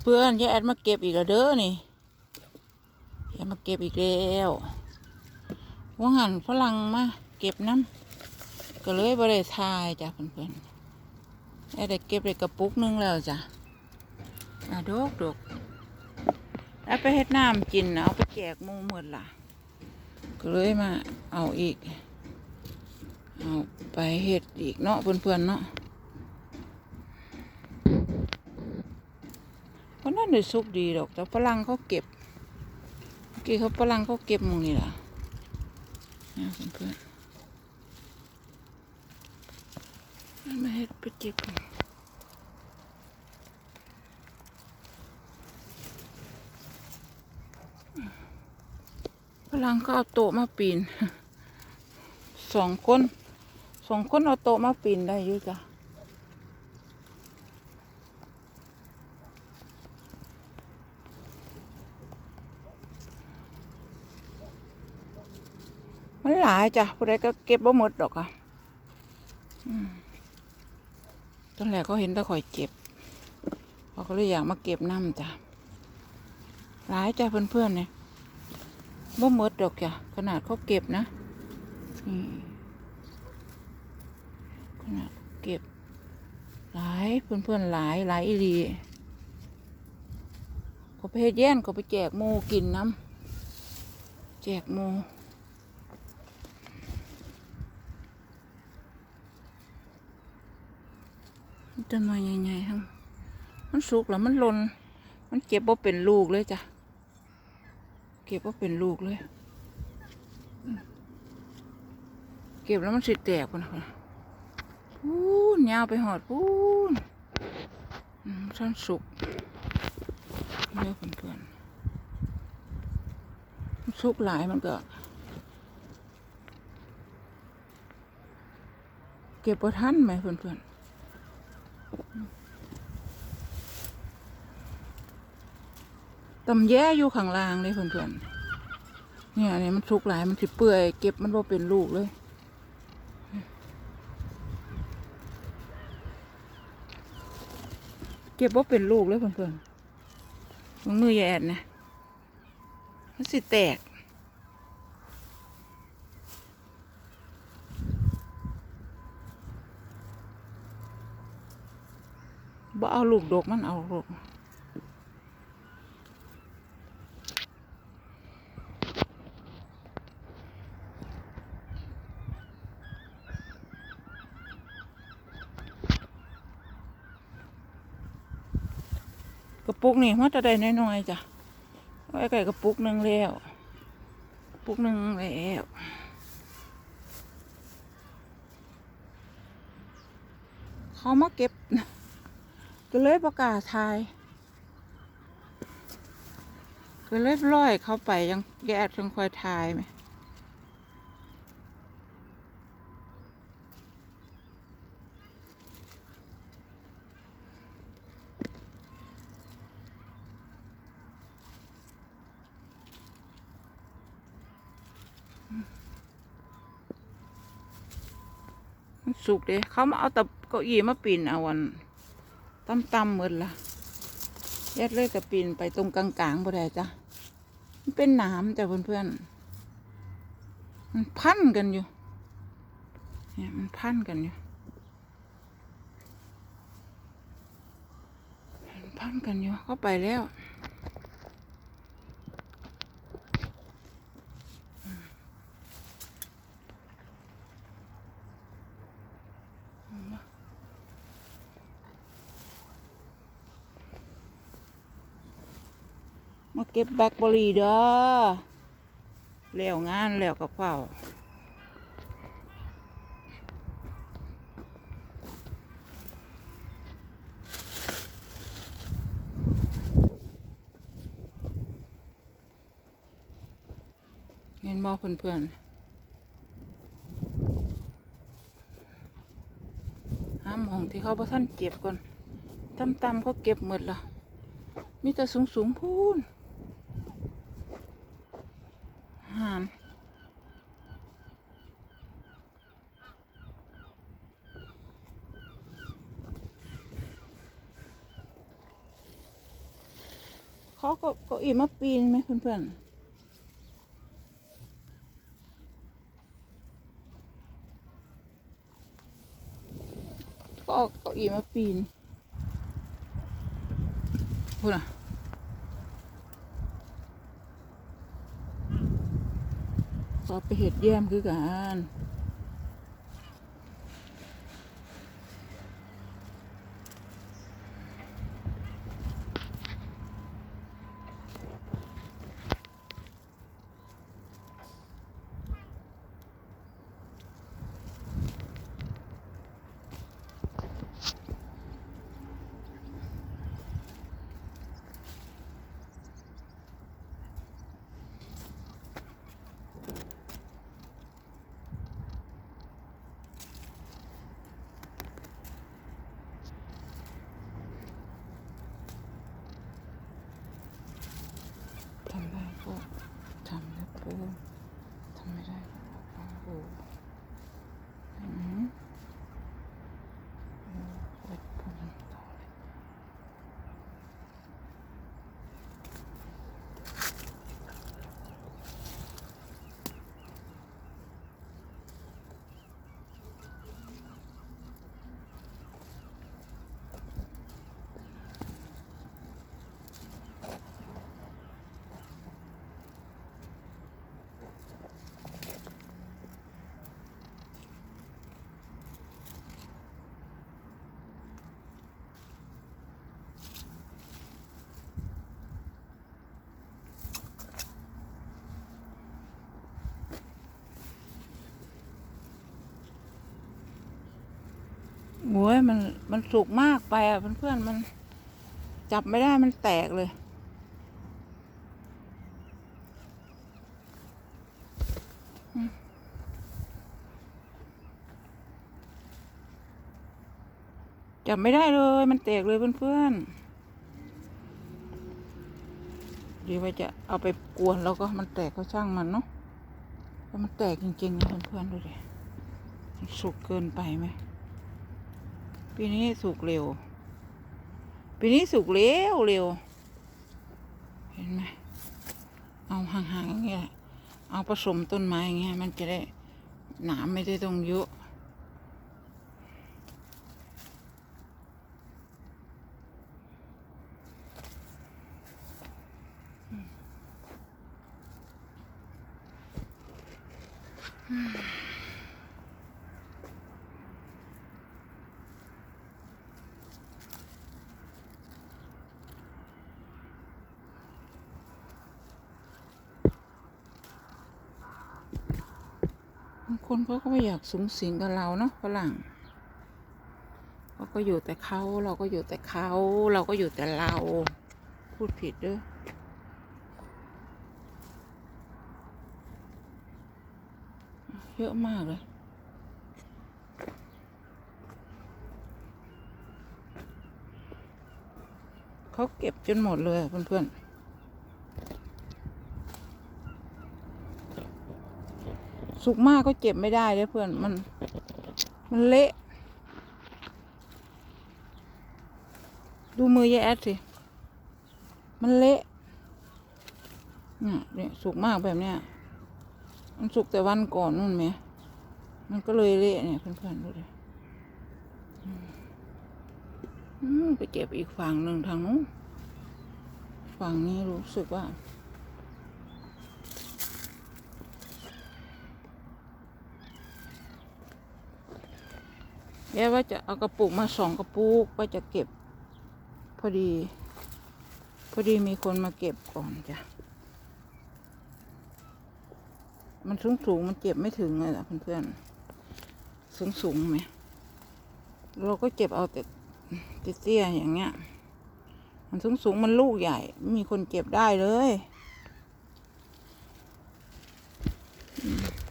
เพื่อนยายแอดมาเก็บอีกแล้วเด้อนี่ยายมาเก็บอีกแล้วว่าหันฝรั่งมาเก็บน้ำก็เลยบริทายจ้ะเพื่อนๆแอดได้เก็บได้กระปุกนึงแล้วจ้ะอะดกดกแล้วไปเฮ็ดน้ำกินน่ะเอาไปแจกมูหมดล่ะ ก็เลยมาเอาอีก เอาไปเฮ็ดอีกเนาะเพื่อนๆเนาะ เพราะนั่นเลยสุกดีดอก แต่ฝรั่งเขาเก็บเมื่อกี้เขาฝรั่งเขาเก็บมองนี่ล่ะนี่เพื่อนๆมันมาเฮ็ดไปเก็บกันฝรั่งก็เอาโต๊ะมาปีนสองคนสองคนเอาโต๊ะมาปีนได้ยู่จ้ะ มันหลายจ้ะผู้ใดก็เก็บบ่หมดดอกอะตอนแรกเขาเห็นตะข่อยเก็บเขาก็เลยอยากมาเก็บน้ำจ้ะหลายจ้ะเพื่อนๆเนี่ยบ่หมดดอกจ้ะขนาดเขาเก็บนะขนาดเก็บ หลายเพื่อนๆหลายหลายอีหลีเขาไปเฮ็ดแย่นเขาไปแจกหมูกินน้ำแจกหมู ต้นไม้ใหญ่ๆทั้งมันสุกแล้วมันหล่นมันเก็บว่าเป็นลูกเลยจ้ะ เก็บว่าเป็นลูกเลย เก็บแล้วมันสิแตกพุ่นนะพูนยาวไปหอดพูนอืมท่านสุกเยอะเพื่อนๆสุกหลายมันก็ เก็บบ่ทันไหมเพื่อนๆ ตำแย่อยู่ข้างล่างเลยเพื่อนๆเนี่ยเนี่ยมันสุกหลายมันสิเปื่อยเก็บมันว่าเป็นลูกเลยเก็บว่าเป็นลูกเลยเพื่อนๆมือแยแอดนะ มันสิแตก บ่เอาลูกดกมันเอาลูก กระปุกนี่มันจะได้น้อยๆจ้ะไว้ไก่กระปุกหนึ่งแล้วปุกหนึ่งแล้วเขามาเก็บ ก็เลยประกาศทาย ก็เลยร้อยเขาไปยังแยกถึงคอยทายไหม สุกเด้เขามาเอาตะเก้าอี้มาปีนเอาวันตั้มตั้มๆหมดละยัดเลยกับปีนไปตรงกลางๆบ่ได้จ้ะมันเป็นหนามจ้ะเพื่อนๆมันพันกันอยู่เนี่ยมันพันกันอยู่มันพันกันอยู่เข้าไปแล้ว มาเก็บแบล็คเบอรี่เด้อแล้วงานแล้วกับเฝ้าเห็นบอเพื่อนๆห้ามของที่เขาประท่านเก็บก่อนต่ำๆเขาเก็บหมดละมีแต่สูงๆพูน หามเขาก็เก็อีมาปีนไหมเพื่อนๆก็เอาเก้าอี้มาปีนพูดนะ ก็ไปเหตุเยี่ยมคือกัน ทำได้ก็ทำแล้วปูทำไม่ได้ก็ลองปูอืมเออเปิดปูมันต่อเลย โอ้ยมันมันสุกมากไปอะเพื่อนๆมันจับไม่ได้มันแตกเลยจับไม่ได้เลย มันแตกเลยเพื่อนๆดีว่าจะเอาไปกวนแล้วก็มันแตกก็ช่างมันเนาะแต่มันแตกจริงๆนะเพื่อนๆดูดิสุกเกินไปไหม ปีนี้สุกเร็ว ปีนี้สุกเร็วเร็ว เห็นไหมเอาห่างๆอย่างเงี้ยเอาผสมต้นไม้อย่างเงี้ยมันจะได้หนามไม่ได้ตรงเยอะ คนเขาก็ไม่อยากสูงสิงกับเราเนาะฝรั่งเขาก็อยู่แต่เขาเราก็อยู่แต่เขาเราก็อยู่แต่เรา พูดผิดด้วยเยอะมากเลยเขาเก็บจนหมดเลยเพื่อนๆ สุกมากก็เจ็บไม่ได้เลยเพื่อนมัน มันเละ ดูมือยายแอดสิ มันเละเนี่ยเนี่ยสุกมากแบบเนี้ย มันสุกแต่วันก่อนนู่นไหม มันก็เลยเละเนี่ยเพื่อนๆดูดิอืมไปเจ็บอีกฝั่งหนึ่งทางนู้น ฝั่งนี้รู้สึกว่า แย่ว่าจะเอากระปุกมาสองกระปุกว่าจะเก็บ พอดี พอดีมีคนมาเก็บก่อนจ้ะ มันสูงสูงมันเก็บไม่ถึงเลยอะเพื่อนๆสูงสูงไหมเราก็เก็บเอาแต่เตี้ยๆอย่างเงี้ย มันสูงสูงมันลูกใหญ่ไม่มีคนเก็บได้เลย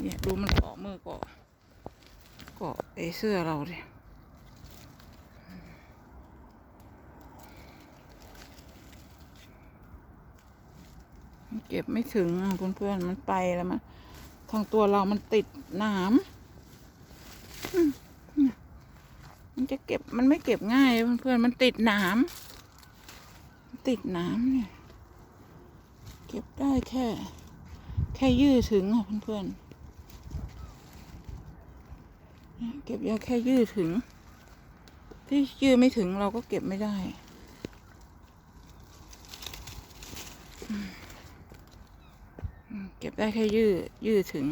เนี่ยดูมันเกาะมือเกาะ เกาะไอเสื้อเราดิมันเก็บไม่ถึงอะเพื่อนมันไปแล้วมันทางตัวเรามันติดหนามมันจะเก็บมันไม่เก็บง่ายเพื่อนๆมันติดหนามติดน้ำเนี่ย เก็บได้แค่ แค่ยื้อถึงค่ะเพื่อนเนี่ย เก็บยาแค่ยืดถึง ที่ยืดไม่ถึงเราก็เก็บไม่ได้ เก็บได้แค่ยืดยืดถึง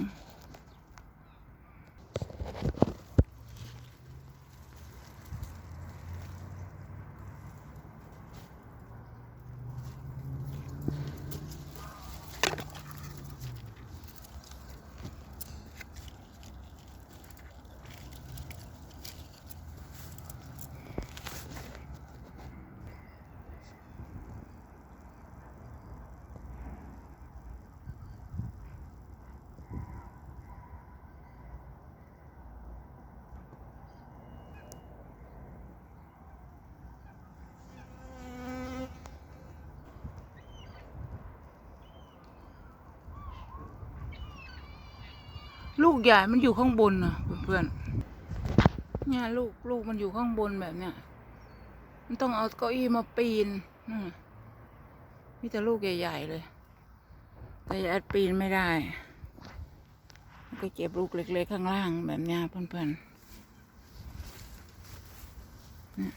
ลูกใหญ่มันอยู่ข้างบนน่ะเพื่อนๆเนี่ยลูกลูกมันอยู่ข้างบนแบบเนี้ยมันต้องเอาเก้าอี้มาปีนนั่มีแต่ลูกใหญ่ๆเลย แต่ยายปีนไม่ได้มันก็เก็บลูกเล็กๆข้างล่างแบบเนี้ยเพื่อนๆเนี่ย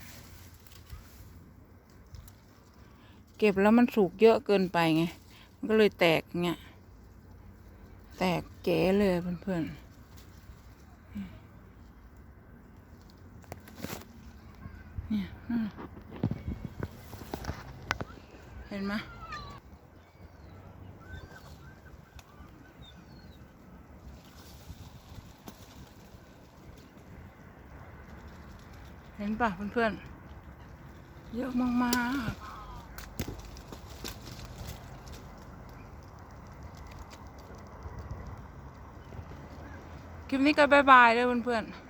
เก็บแล้วมันสุกเยอะเกินไปไง มันก็เลยแตกเงี้ย แตกเก๋เลยเพื่อนๆเนี่ยเห็นไหมเห็นปะเพื่อนๆ เยอะมากๆ คลิปนี้ก็บายบายเลยเพื่อนๆ